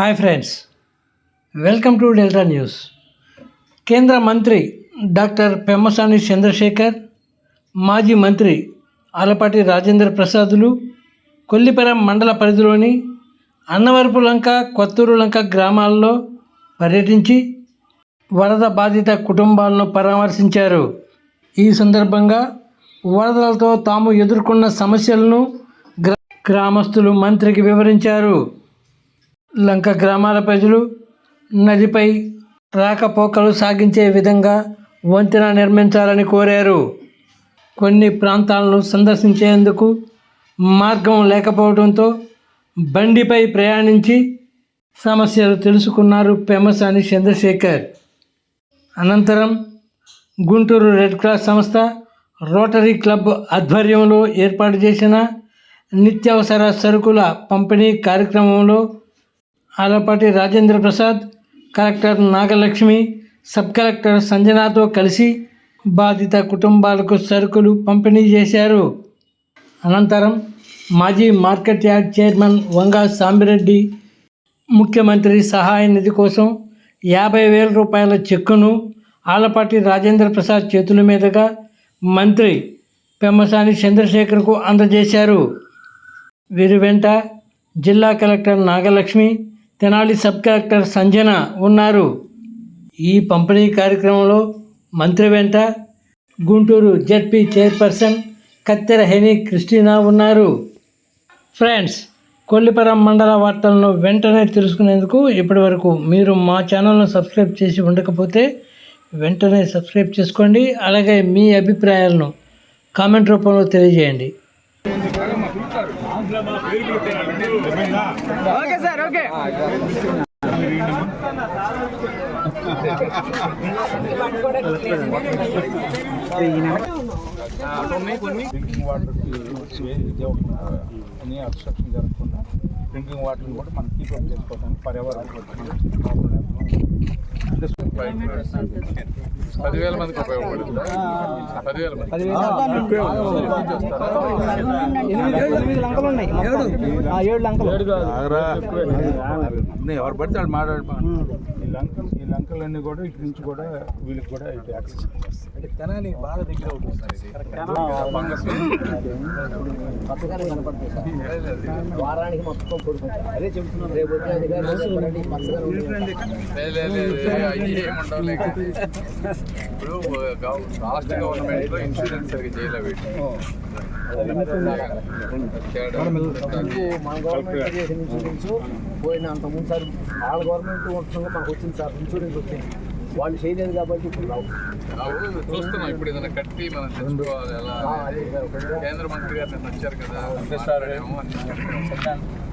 Hi friends welcome to Delta news. కేంద్ర మంత్రి doctor Pemmasani Chandrasekhar మాజీ మంత్రి ఆలపాటి రాజేంద్ర ప్రసాదులు కొల్లిపెర మండల పరిధిలోని అన్నవరపు లంక కొత్తూరు లంక గ్రామాల్లో పర్యటించి వరద బాధిత కుటుంబాలను పరామర్శించారు. ఈ సందర్భంగా వరదలతో తాము ఎదుర్కొన్న సమస్యలను గ్రా గ్రామస్తులు మంత్రికి వివరించారు. లంక గ్రామాల ప్రజలు నదిపై రాకపోకలు సాగించే విధంగా వంతెన నిర్మించాలని కోరారు. కొన్ని ప్రాంతాలను సందర్శించేందుకు మార్గం లేకపోవడంతో బండిపై ప్రయాణించి సమస్యలు తెలుసుకున్నారు పెమసాని చంద్రశేఖర్. అనంతరం గుంటూరు రెడ్ క్రాస్ సంస్థ రోటరీ క్లబ్ ఆధ్వర్యంలో ఏర్పాటు చేసిన నిత్యావసర సరుకుల పంపిణీ కార్యక్రమంలో Alapati Rajendra Prasad collector Nagalakshmi sub collector సంజనాతో కలిసి బాధిత కుటుంబాలకు సరుకులు పంపిణీ చేశారు. అనంతరం మాజీ market yard chairman Vanga Sambireddy ముఖ్యమంత్రి సహాయ నిధి కోసం యాభై వేల రూపాయల చెక్కును ఆలపాటి రాజేంద్ర ప్రసాద్ చేతుల మీదుగా మంత్రి పెమ్మసాని చంద్రశేఖర్కు అందజేశారు. వీరి వెంట జిల్లా collector Nagalakshmi Tenali sub collector Sanjana ఉన్నారు. ఈ పంపిణీ కార్యక్రమంలో మంత్రి వెంట గుంటూరు జెడ్పీ చైర్పర్సన్ కత్తెర హెని క్రిస్టినా ఉన్నారు. ఫ్రెండ్స్ కొల్లిపరం మండల వార్తలను వెంటనే తెలుసుకునేందుకు ఇప్పటివరకు మీరు మా ఛానల్ను సబ్స్క్రైబ్ చేసి ఉండకపోతే వెంటనే సబ్స్క్రైబ్ చేసుకోండి. అలాగే మీ అభిప్రాయాలను కామెంట్ రూపంలో తెలియజేయండి. Okay sir okay. డ్రింకింగ్ వాటర్కి ఇది అవ్వకుండా అన్ని అబ్స్ట్రక్షన్ జరగకుండా డ్రింకింగ్ వాటర్ని కూడా మనం కీప్ అప్ చేసుకోవడానికి పర్యావరణ పదివేల మందికి ఉపయోగపడుతుంది. పదివేల మంది ఎవరు పడితే వాళ్ళు మాట్లాడు ఈ లంకలు ఈ లంకలన్నీ కూడా ఇటు నుంచి కూడా వీళ్ళకి కూడా ఇటు యాక్సెస్ అంటే తెనాలి బాగా దగ్గర అవుతుంది వారానికి మొత్తం అదే చెబుతున్నాం రేపు వచ్చే అధికారులు చెప్పండి, పచ్చగా ఉంది. లే, లే, లే, లే, అయ్యి ఏం ఉండవులే కానీ. ఇప్పుడు రాష్ట్ర గవర్నమెంట్లో ఇన్సూరెన్స్? సరిగ్గా చేయలే వీటి పోయిన అంత ముందు సార్ వాళ్ళ గవర్నమెంట్ ఉంటుండగా మనకు వచ్చింది సార్ ఇన్సూరెన్స్ వచ్చింది. వాళ్ళు చేయలేదు కాబట్టి ఇప్పుడు రావు. చూస్తున్నాం. ఇప్పుడు ఏదైనా కట్టి మనం తెచ్చుకోవాలి ఎలా? కేంద్ర మంత్రి గారు నిన్న వచ్చారు కదా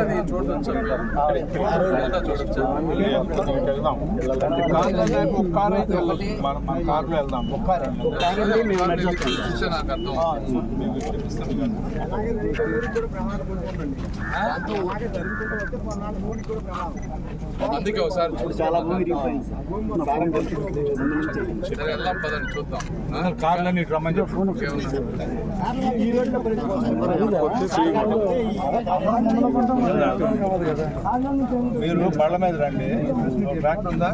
అది చూడొచ్చు. చూడొచ్చా ఒక కార్ అయితే వెళ్ళొచ్చు. మన- మన కార్లో వెళ్దాం ఒక కార్ నాకు అర్థం. అందుకే ఒకసారి చూసి చాలా వెళ్దాం పదండి చూద్దాం. మీరు బళ్ళ మీద రండి. ట్రాక్టర్ ఉందా?